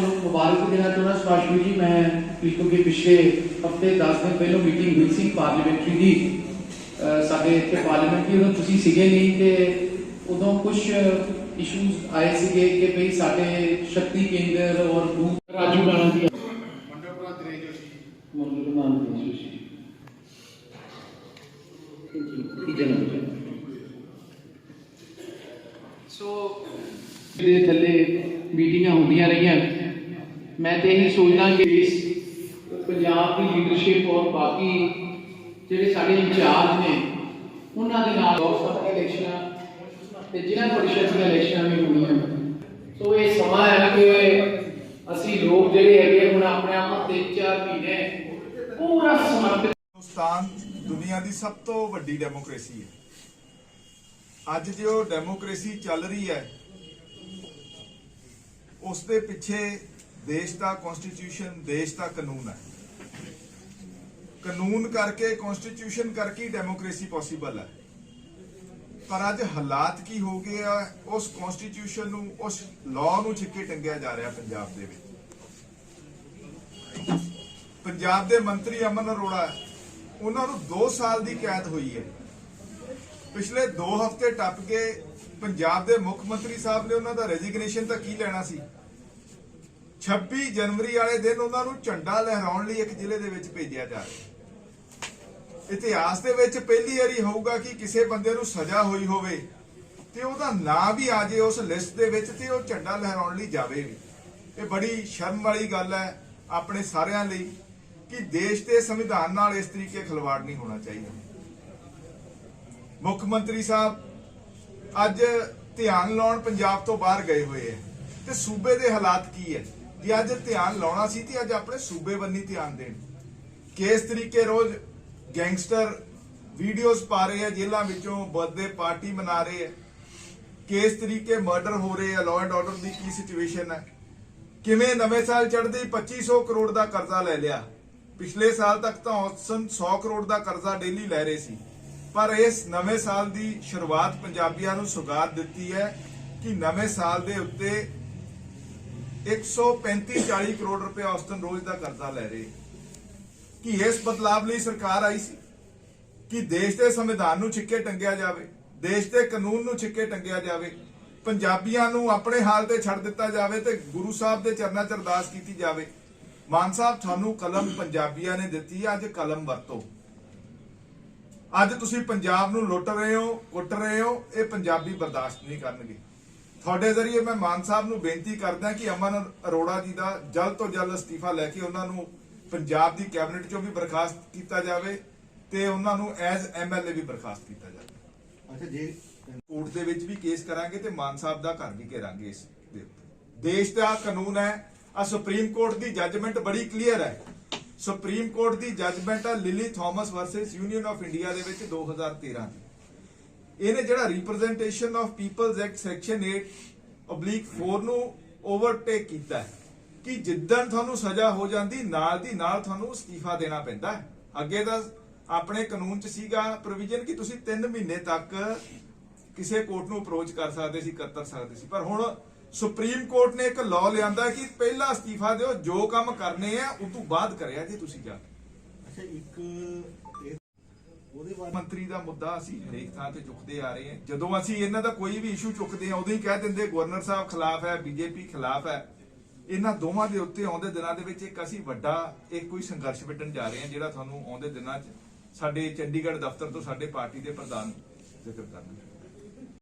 ਤੁਹਾਨੂੰ ਮੁਬਾਰਕ ਦੇਣਾ ਚਾਹੁੰਦਾ ਸਪਾਸ਼ੀ ਜੀ ਮੈਂ ਕਿਉਂਕਿ ਪਿਛਲੇ ਹਫ਼ਤੇ 10 ਦਿਨ ਪਹਿਲਾਂ ਮੀਟਿੰਗ ਹੋਈ ਸੀ ਪਾਰਲੀਮੈਂਟਰੀ ਦੀ ਅਹ ਸਾਡੇ ਇੱਥੇ ਪਾਰਲੀਮੈਂਟਰੀ ਉਦੋਂ ਤੁਸੀਂ ਸੀਗੇ ਨਹੀਂ ਤੇ ਉਦੋਂ ਕੁਝ ਇਸ਼ੂਜ਼ ਆਏ ਸੀਗੇ ਕਿ ਭਈ ਸਾਡੇ ਸ਼ਕਤੀ ਕੇਂਦਰ ਔਰ ਬੂਥ ਰਾਜੂ ਗਾਣਾ ਦੀ ਮੰਡਪਰਾ ਤੇਰੇ ਜੋ ਸੀ ਮੰਗਲ ਮਾਨ ਦੀ ਸੁਸ਼ੀ ਕੀ ਜਨਾਬ ਸੋ ਦੇ ਥੱਲੇ ਮੀਟਿੰਗਾਂ ਹੁੰਦੀਆਂ ਰਹੀਆਂ ਮੈਂ ਤੇ ਇਹੀ ਸੋਚਦਾ ਕਿ ਇਸ ਪੰਜਾਬ ਦੀ ਲੀਡਰਸ਼ਿਪ ਔਰ ਬਾਕੀ ਜਿਹੜੇ ਸਾਡੇ ਇੰਚਾਰਜ ਨੇ, ਉਹਨਾਂ ਦੇ ਨਾਲ ਲੋਕ ਸਭਾ ਇਲੈਕਸ਼ਨਾਂ ਤੇ ਜ਼ਿਲ੍ਹਾ ਪਰਿਸ਼ਦ ਦੀਆਂ ਇਲੈਕਸ਼ਨਾਂ ਵੀ ਹੋਣੀਆਂ ਸੋ ਇਹ ਸਮਾਂ ਹੈ ਕਿ ਅਸੀਂ ਲੋਕ ਜਿਹੜੇ ਹੈਗੇ ਹੁਣ ਆਪਣੇ ਆਪ ਨੂੰ ਤਿੰਨ ਚਾਰ ਮਹੀਨੇ, ਪੂਰਾ ਸਮਰਪਿਤ ਹਿੰਦੁਸਤਾਨ ਦੁਨੀਆ ਦੀ ਸਭ ਤੋਂ ਵੱਡੀ ਡੈਮੋਕ੍ਰੇਸੀ ਹੈ। ਅੱਜ ਜੋ ਡੈਮੋਕ੍ਰੇਸੀ ਚੱਲ ਰਹੀ ਹੈ ਉਸ ਦੇ ਪਿੱਛੇ ਦੇਸ਼ ਦਾ ਕਨਸਟੀਟਿਊਸ਼ਨ ਦੇਸ਼ ਦਾ ਕਾਨੂੰਨ ਹੈ। ਕਾਨੂੰਨ ਕਰਕੇ ਕਨਸਟੀਟਿਊਸ਼ਨ ਕਰਕੇ ਹੀ ਡੈਮੋਕ੍ਰੇਸੀ ਪੋਸੀਬਲ ਹੈ। ਪਰ ਅੱਜ ਹਾਲਾਤ ਕੀ ਹੋ ਗਏ ਆ, ਉਸ ਕਨਸਟੀਟਿਊਸ਼ਨ ਨੂੰ, ਉਸ ਲਾਅ ਨੂੰ ਛਿੱਕੇ ਟੰਗਿਆ ਜਾ ਰਿਹਾ ਪੰਜਾਬ ਦੇ ਵਿੱਚ। ਪੰਜਾਬ ਦੇ ਮੰਤਰੀ ਅਮਨ ਅਰੋੜਾ, ਉਹਨਾਂ ਨੂੰ 2 ਸਾਲ ਦੀ ਕੈਦ ਹੋਈ ਹੈ। ਪਿਛਲੇ 2 ਹਫ਼ਤੇ ਟੱਪ ਕੇ ਪੰਜਾਬ ਦੇ ਮੁੱਖ ਮੰਤਰੀ ਸਾਹਿਬ ਨੇ ਉਹਨਾਂ ਦਾ ਰੈਜ਼ਿਗਨੇਸ਼ਨ ਤਾਂ ਕੀ ਲੈਣਾ ਸੀ? 26 ਜਨਵਰੀ ਵਾਲੇ ਦਿਨ ਉਹਨਾਂ ਨੂੰ ਝੰਡਾ ਲਹਿਰਾਉਣ ਲਈ ਇੱਕ ਜ਼ਿਲ੍ਹੇ ਦੇ ਵਿੱਚ ਭੇਜਿਆ ਜਾ ਰਿਹਾ ਇਤਿਹਾਸ ਦੇ ਵਿੱਚ ਪਹਿਲੀ ਵਾਰੀ ਹੋਊਗਾ ਕਿ ਕਿਸੇ ਬੰਦੇ ਨੂੰ ਸਜ਼ਾ ਹੋਈ ਹੋਵੇ ਤੇ ਉਹਦਾ ਨਾਂ ਵੀ ਆ ਜੇ ਉਸ ਲਿਸਟ ਦੇ ਵਿੱਚ ਤੇ ਉਹ ਝੰਡਾ ਲਹਿਰਾਉਣ ਲਈ ਜਾਵੇ ਵੀ। ਇਹ ਬੜੀ ਸ਼ਰਮ ਵਾਲੀ ਗੱਲ ਹੈ ਆਪਣੇ ਸਾਰਿਆਂ ਲਈ ਕਿ ਦੇਸ਼ ਦੇ ਸੰਵਿਧਾਨ ਨਾਲ ਇਸ ਤਰੀਕੇ ਖਿਲਵਾੜ ਨਹੀਂ ਹੋਣਾ ਚਾਹੀਦਾ। ਮੁੱਖ ਮੰਤਰੀ ਸਾਹਿਬ, ਅੱਜ ਧਿਆਨ ਲਾਉਣ ਪੰਜਾਬ ਤੋਂ ਬਾਹਰ ਗਏ ਹੋਏ ਹੈ ਤੇ ਸੂਬੇ ਦੇ ਹਾਲਾਤ ਕੀ ਹੈ? ਜੇ ਅੱਜ ਧਿਆਨ ਲਾਉਣਾ ਸੀ ਤੇ ਅੱਜ ਆਪਣੇ ਸੂਬੇ ਬੰਨੀ ਧਿਆਨ ਦੇਣ। ਕਿਸ ਤਰੀਕੇ ਰੋਜ਼ ਗੈਂਗਸਟਰ ਵੀਡੀਓਜ਼ ਪਾ ਰਹੇ ਆ, ਜੇਲ੍ਹਾਂ ਵਿੱਚੋਂ ਬਰਥਡੇ ਪਾਰਟੀ ਮਨਾ ਰਹੇ ਆ। ਕਿਸ ਤਰੀਕੇ ਮਰਡਰ ਹੋ ਰਹੇ ਆ ਲਾਅ ਐਂਡ ਆਰਡਰ ਦੀ ਕੀ ਸਿਚੁਏਸ਼ਨ ਹੈ ਕਿਵੇਂ ਨਵੇਂ ਸਾਲ ਚੜ੍ਹਦੇ 2500 ਕਰੋੜ ਦਾ ਕਰਜ਼ਾ ਲੈ ਲਿਆ। ਪਿਛਲੇ ਸਾਲ ਤੱਕ ਤਾਂ ਔਸਤਨ 100 ਕਰੋੜ ਦਾ ਕਰਜ਼ਾ ਡੇਲੀ ਲੈ ਰਹੇ ਸੀ। ਪਰ ਇਸ ਨਵੇਂ ਸਾਲ ਦੀ ਸ਼ੁਰੂਆਤ ਪੰਜਾਬੀਆਂ ਨੂੰ ਸੁਗਾਤ ਦਿੱਤੀ ਹੈ ਕਿ ਨਵੇਂ ਸਾਲ ਦੇ ਉੱਤੇ 135 40 ਕਰੋੜ ਰੁਪਏ ਔਸਤਨ ਰੋਜ਼ ਦਾ ਕਰਜ਼ਾ ਲੈ ਰਹੇ। ਕਿ ਇਸ ਬਦਲਾਵ ਲਈ ਸਰਕਾਰ ਆਈ ਸੀ? ਕਿ ਦੇਸ਼ ਦੇ ਸੰਵਿਧਾਨ ਨੂੰ ਛਿੱਕੇ ਟੰਗਿਆ ਜਾਵੇ? ਦੇਸ਼ ਦੇ ਕਾਨੂੰਨ ਨੂੰ ਛਿੱਕੇ ਟੰਗਿਆ ਜਾਵੇ? ਪੰਜਾਬੀਆਂ ਨੂੰ ਆਪਣੇ ਹਾਲ ਤੇ ਛੱਡ ਦਿੱਤਾ ਜਾਵੇ ਤੇ ਗੁਰੂ ਸਾਹਿਬ ਦੇ ਚਰਨਾਂ 'ਚ ਅਰਦਾਸ ਕੀਤੀ ਜਾਵੇ? ਮਾਨ ਸਾਹਿਬ, ਤੁਹਾਨੂੰ ਕਲਮ ਪੰਜਾਬੀਆਂ ਨੇ ਦਿੱਤੀ ਹੈ, ਅੱਜ ਕਲਮ ਵਰਤੋ। ਅੱਜ ਤੁਸੀਂ ਪੰਜਾਬ ਨੂੰ ਲੁੱਟ ਰਹੇ ਹੋ, ਕੁੱਟ ਰਹੇ ਹੋ, ਇਹ ਪੰਜਾਬੀ ਬਰਦਾਸ਼ਤ ਨਹੀਂ ਕਰਨਗੇ। ਤੁਹਾਡੇ ਜ਼ਰੀਏ ਮੈਂ ਮਾਨ ਸਾਹਿਬ ਨੂੰ ਬੇਨਤੀ ਕਰਦਾ ਕਿ ਅਮਨ ਅਰੋੜਾ ਜੀ ਦਾ ਜਲਦ ਤੋਂ ਜਲਦ ਅਸਤੀਫਾ ਲੈ ਕੇ ਉਹਨਾਂ ਨੂੰ ਪੰਜਾਬ ਦੀ ਕੈਬਨਿਟ ਚੋਂ ਵੀ ਬਰਖਾਸਤ ਕੀਤਾ ਜਾਵੇ ਤੇ ਉਹਨਾਂ ਨੂੰ ਐਜ਼ ਐਮਐਲਏ ਵੀ ਬਰਖਾਸਤ ਕੀਤਾ ਜਾਵੇ। ਅੱਛਾ ਜੇ ਕੋਰਟ ਦੇ ਵਿੱਚ ਵੀ ਕੇਸ ਕਰਾਂਗੇ ਤੇ ਮਾਨ ਸਾਹਿਬ ਦਾ ਘਰ ਵੀ ਘੇਰਾਂਗੇ ਇਸ ਦੇ ਦੇਸ਼ ਦਾ ਕਾਨੂੰਨ ਹੈ ਆ ਸੁਪਰੀਮ ਕੋਰਟ ਦੀ ਜੱਜਮੈਂਟ ਬੜੀ ਕਲੀਅਰ ਹੈ। ਸੁਪਰੀਮ ਕੋਰਟ ਦੀ ਜੱਜਮੈਂਟ ਹੈ Lily Thomas versus union of India ਦੇ ਵਿੱਚ 2013 ਦੀ। ਇਹਨੇ ਜਿਹੜਾ representation of peoples act section 8 oblique 4 ਨੂੰ ਓਵਰਟੇਕ ਕੀਤਾ ਕਿ ਜਿੱਦਣ ਤੁਹਾਨੂੰ ਸਜ਼ਾ ਹੋ ਜਾਂਦੀ, ਨਾਲ ਦੀ ਨਾਲ ਤੁਹਾਨੂੰ ਅਸਤੀਫਾ ਦੇਣਾ ਪੈਂਦਾ ਹੈ। ਅੱਗੇ ਤਾਂ ਆਪਣੇ ਕਾਨੂੰਨ 'ਚ ਸੀਗਾ ਪ੍ਰੋਵੀਜ਼ਨ ਕਿ ਤੁਸੀਂ 3 ਮਹੀਨੇ ਤੱਕ ਕਿਸੇ ਕੋਰਟ ਨੂੰ ਅਪਰੋਚ ਕਰ ਸਕਦੇ ਸੀ ਕਰ ਸਕਦੇ ਸੀ। ਪਰ ਹੁਣ ਸੁਪਰੀਮ ਕੋਰਟ ਨੇ ਇੱਕ ਲਾਅ ਲਿਆਂਦਾ ਕਿ ਪਹਿਲਾ ਅਸਤੀਫਾ ਦਿਓ, ਜੋ ਕੰਮ ਕਰਨੇ ਆ ਉਸ ਤੋਂ ਬਾਅਦ ਕਰਿਆ ਜੇ ਤੁਸੀਂ ਜਾ ਅੱਛਾ, ਇੱਕ ਮੰਤਰੀ ਦਾ ਮੁੱਦਾ ਅਸੀਂ ਹਰੇਕ ਥਾਂ ਤੇ ਚੁੱਕਦੇ ਆ ਰਹੇ ਹਾਂ। ਜਦੋਂ ਅਸੀਂ ਇਹਨਾਂ ਦਾ ਕੋਈ ਵੀ ਇਸ਼ੂ ਚੁੱਕਦੇ ਆ ਉਦੋਂ ਹੀ ਕਹਿ ਦਿੰਦੇ, ਗਵਰਨਰ ਸਾਹਿਬ ਖਿਲਾਫ ਹੈ ਬੀਜੇਪੀ ਖਿਲਾਫ ਹੈ। ਇਹਨਾਂ ਦੋਵਾਂ ਦੇ ਉੱਤੇ ਆਉਂਦੇ ਦਿਨਾਂ ਦੇ ਵਿੱਚ ਇੱਕ ਅਸੀਂ ਵੱਡਾ, ਇੱਕ ਕੋਈ ਸੰਘਰਸ਼ ਵਿੱਢਣ ਜਾ ਰਹੇ ਹਾਂ, ਜਿਹੜਾ ਤੁਹਾਨੂੰ ਆਉਂਦੇ ਦਿਨਾਂ 'ਚ ਸਾਡੇ ਚੰਡੀਗੜ੍ਹ ਦਫ਼ਤਰ ਤੋਂ ਸਾਡੇ ਪਾਰਟੀ ਦੇ ਪ੍ਰਧਾਨ ਜ਼ਿਕਰ ਕਰਨਗੇ।